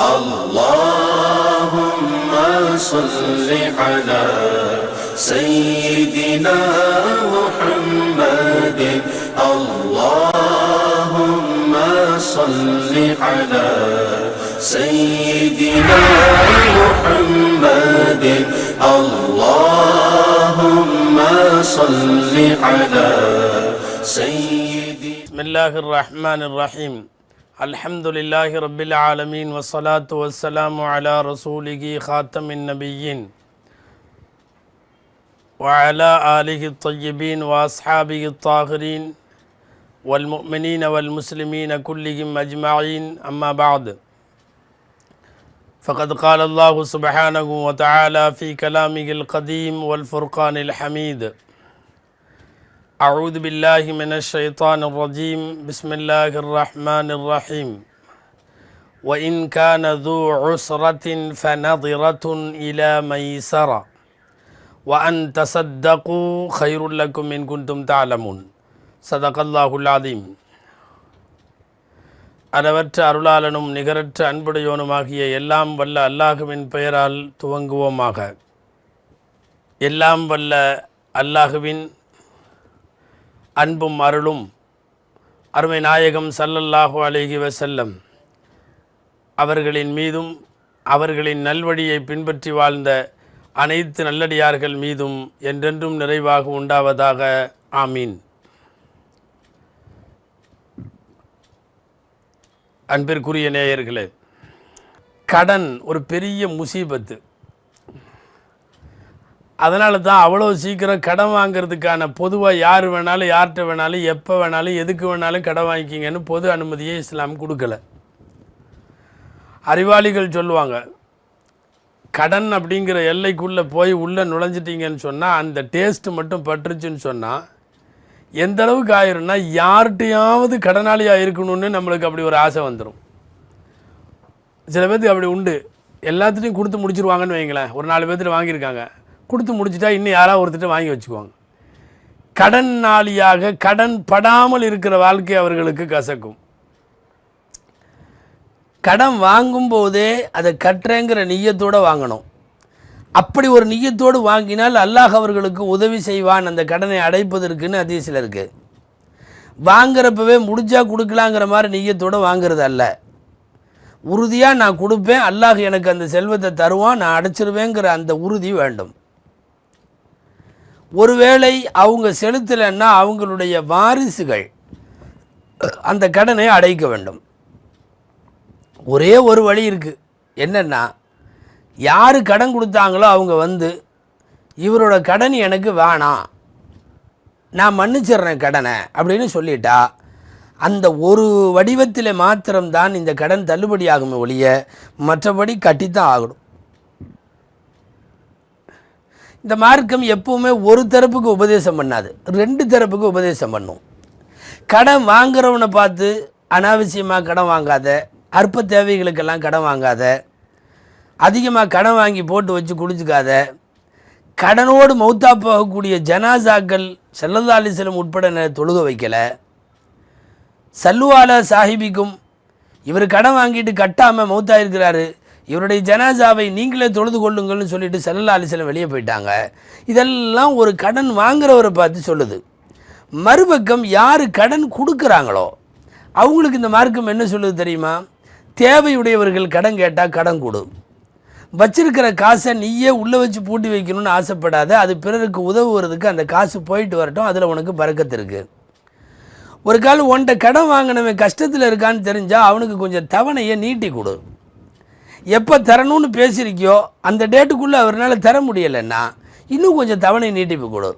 اللهم صل على سيدنا محمد. اللهم صل على سيدنا محمد. اللهم صل على سيدنا بسم الله الرحمن الرحيم. الحمد لله رب العالمين والصلاة والسلام على رسوله خاتم النبيين وعلى آله الطيبين وأصحابه الطاهرين والمؤمنين والمسلمين كلهم أجمعين أما بعد فقد قال الله سبحانه وتعالى في كلامه القديم والفرقان الحميد أعوذ بالله من الشيطان الرجيم بسم الله الرحمن الرحيم وإن كان ذو عسرة فنظرة إلى ميسرة وأن تصدقوا خير لكم إن كنتم تعلمون صدق الله العظيم அளவற்ற அருளாளனும் நிகரற்ற அன்புடையோனுமாகிய எல்லாம் வல்ல அல்லாஹுவின் பெயரால் துவங்குவோமாக எல்லாம் வல்ல அல்லாஹுவின் அன்பும் அருளும் அருமை நாயகம் சல்லல்லாஹு அலைஹி வசல்லம் அவர்களின் மீதும் அவர்களின் நல்வழியை பின்பற்றி வாழ்ந்த அனைத்து நல்லடியார்கள் மீதும் என்றென்றும் நிறைவாக உண்டாவதாக. ஆமீன். அன்பிற்குரிய நேயர்களே கடன் ஒரு பெரிய முசீபத்து. அதனால தான் அவ்வளோ சீக்கிரம் கடன் வாங்குறதுக்கான பொதுவாக யார் வேணாலும் யார்கிட்ட வேணாலும் எப்போ வேணாலும் எதுக்கு வேணாலும் கடன் வாங்கிக்கிங்கன்னு பொது அனுமதியை இஸ்லாம் கொடுக்கல. அறிவாளிகள் சொல்லுவாங்க கடன் அப்படிங்கிற எல்லைக்குள்ளே போய் உள்ளே நுழைஞ்சிட்டிங்கன்னு சொன்னால் அந்த டேஸ்ட்டு மட்டும் பட்டுருச்சுன்னு சொன்னால் எந்த அளவுக்கு ஆயிரும்னா யார்கிட்டையாவது கடனாளியாக இருக்கணும்னு நம்மளுக்கு அப்படி ஒரு ஆசை வந்துடும் சில பேர்த்துக்கு அப்படி உண்டு. எல்லாத்துலேயும் கொடுத்து முடிச்சிருவாங்கன்னு வைங்களேன். ஒரு நாலு பேர்த்துட்டு வாங்கியிருக்காங்க. கொடுத்து முடிச்சிட்டா இன்னும் யாராவது ஒருத்தர் வாங்கி வச்சுக்குவாங்க. கடன் நாளியாக கடன் படாமல் இருக்கிற வாழ்க்கை அவர்களுக்கு கசக்கும். கடன் வாங்கும்போதே அதை கட்டுறேங்கிற நிய்யத்தோடு வாங்கணும். அப்படி ஒரு நிய்யத்தோடு வாங்கினால் அல்லாஹ் அவர்களுக்கு உதவி செய்வான். அந்த கடனை அடைப்பதற்குன்னு அதிசயில் இருக்குது வாங்குறப்பவே முடிஞ்சா கொடுக்கலாங்கிற மாதிரி நிய்யத்தோடு வாங்குறது அல்ல. உறுதியாக நான் கொடுப்பேன். அல்லாஹ் எனக்கு அந்த செல்வத்தை தருவான். நான் அடைச்சிருவேங்கிற அந்த உறுதி வேண்டும். ஒருவேளை அவங்க செலுத்தலைன்னா அவங்களுடைய வாரிசுகள் அந்த கடனை அடைக்க வேண்டும். ஒரே ஒரு வழி இருக்குது என்னென்னா யார் கடன் கொடுத்தாங்களோ அவங்க வந்து இவரோட கடன் எனக்கு வேணாம். நான் மன்னிச்சிடுறேன் கடனை அப்படின்னு சொல்லிட்டா அந்த ஒரு வடிவத்தில் மாத்திரம்தான் இந்த கடன் தள்ளுபடி ஆகுமே ஒழிய மற்றபடி கட்டித்தான் ஆகணும். இந்த மார்க்கம் எப்பவுமே ஒரு தரப்புக்கு உபதேசம் பண்ணாது. ரெண்டு தரப்புக்கு உபதேசம் பண்ணும். கடன் வாங்குறவனை பார்த்து அனாவசியமாக கடன் வாங்காத அற்ப தேவைகளுக்கெல்லாம் கடன் வாங்காத அதிகமாக கடன் வாங்கி போட்டு வச்சு குடிச்சுக்காத கடனோடு மௌத்தா போகக்கூடிய ஜனாசாக்கள் செல்லதாலிசலம் உட்பட ந- தொழுக வைக்கலை. சல்லுவால சாஹிபிக்கும் இவர் கடன் வாங்கிட்டு கட்டாமல் மௌத்தா இருக்கிறாரு. இவருடைய ஜனாசாவை நீங்களே தொழுது கொள்ளுங்கள்னு சொல்லிட்டு செல்லல்லா அலிசலம் வெளியே போயிட்டாங்க. இதெல்லாம் ஒரு கடன் வாங்குறவரை பார்த்து சொல்லுது. மறுபக்கம் யார் கடன் கொடுக்குறாங்களோ அவங்களுக்கு இந்த மார்க்கம் என்ன சொல்லுது தெரியுமா? தேவையுடையவர்கள் கடன் கேட்டால் கடன் கொடு. வச்சிருக்கிற காசை நீயே உள்ளே வச்சு பூட்டி வைக்கணும்னு ஆசைப்படாத அது பிறருக்கு உதவுறதுக்கு அந்த காசு போயிட்டு வரட்டும் அதில் உனக்கு பறக்கத்து இருக்குது ஒரு கால் ஒன்றை கடன் வாங்கினவன் கஷ்டத்தில் இருக்கான்னு தெரிஞ்சால் அவனுக்கு கொஞ்சம் தவணையை நீட்டி கொடு. எப்போ தரணும்னு பேசியிருக்கியோ அந்த டேட்டுக்குள்ளே அவரால் தர முடியலைன்னா இன்னும் கொஞ்சம் தவணை நீட்டிப்பு கொடு.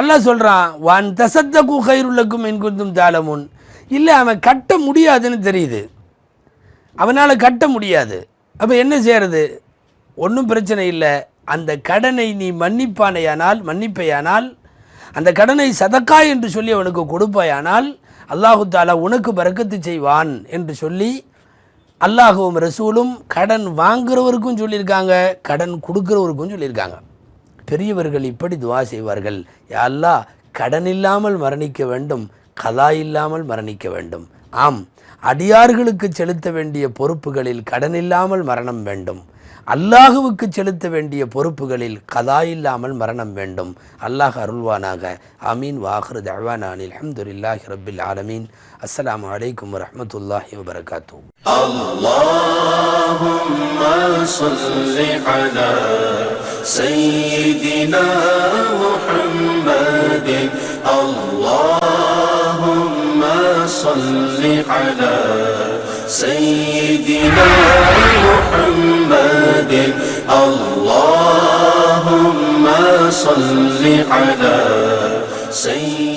அல்லா சொல்கிறான் வான் தசத்த குஹைருள்ளக்கும் என்குந்தும் தாளமுன் இல்லை அவன் கட்ட முடியாதுன்னு தெரியுது. அவனால் கட்ட முடியாது. அப்போ என்ன செய்கிறது ஒன்றும் பிரச்சனை இல்லை. அந்த கடனை நீ மன்னிப்பானையானால் மன்னிப்பையானால் அந்த கடனை சதக்கா என்று சொல்லி அவனுக்கு கொடுப்பாயானால் அல்லாஹு தாலா உனக்கு பறக்கத்து செய்வான் என்று சொல்லி அல்லாஹுவும் ரசூலும் கடன் வாங்குறவருக்கும் சொல்லியிருக்காங்க கடன் கொடுக்குறவருக்கும் சொல்லியிருக்காங்க. பெரியவர்கள் இப்படி துவா செய்வார்கள். யா அல்லாஹ் கடன் இல்லாமல் மரணிக்க வேண்டும் கதா இல்லாமல் மரணிக்க வேண்டும். ஆம் அடியார்களுக்கு செலுத்த வேண்டிய பொறுப்புகளில் கடன் இல்லாமல் மரணம் வேண்டும். அல்லாஹுவுக்கு செலுத்த வேண்டிய பொறுப்புகளில் கதா இல்லாமல் மரணம் வேண்டும் அல்லாஹ் அருள்வானாக அமீன் வாஹர் தவானான் அல்ஹம்துலில்லாஹி ரப்பில் ஆலமீன் அஸ்ஸலாமு அலைக்கும் வரஹ்மத்துல்லாஹி வபரகாத்தூ اللهم صل على سيدنا محمد اللهم صل على سيدنا اللهم صل على سيدنا